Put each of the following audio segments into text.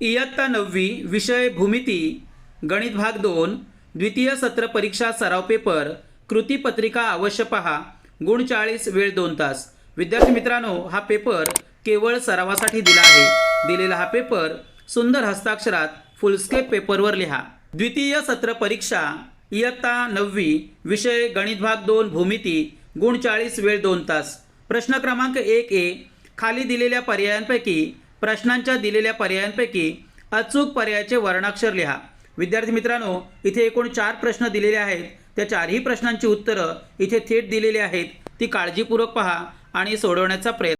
इयत्ता नववी विषय भूमिती गणित भाग दोन द्वितीय सत्र परीक्षा सराव पेपर कृती पत्रिका अवश्य पहा गुण चाळीस वेळ दोन तास. विद्यार्थी मित्रांनो हा पेपर केवळ सरावासाठी दिला आहे. दिलेला हा पेपर सुंदर हस्ताक्षरात फुलस्केप पेपरवर लिहा. द्वितीय सत्र परीक्षा इयत्ता नववी विषय गणित भाग दोन भूमिती गुण चाळीस वेळ दोन तास. प्रश्न क्रमांक एक ए खाली दिलेल्या पर्यायांपैकी प्रश्नांच्या दिलेल्या पर्यायांपैकी अचूक पर्यायाचे वर्णाक्षर लिहा. विद्यार्थी मित्रांनो इथे एकूण चार प्रश्न दिलेले आहेत. त्या चारही प्रश्नांची उत्तरं इथे थेट दिलेली आहेत. ती काळजीपूर्वक पहा आणि सोडवण्याचा प्रयत्न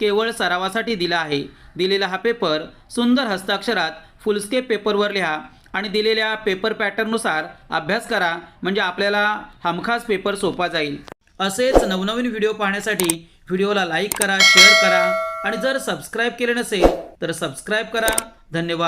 केवळ सरावासाठी दिला आहे. दिलेला हा पेपर सुंदर हस्ताक्षरात फुलस्केप पेपरवर लिहा आणि दिलेल्या पेपर पॅटर्ननुसार अभ्यास करा म्हणजे आपल्याला हमखास पेपर सोपा जाईल. असेच नवनवीन व्हिडिओ पाहण्यासाठी व्हिडिओला लाईक करा शेअर करा आणि जर सबस्क्राईब केले नसेल तर सबस्क्राईब करा. धन्यवाद.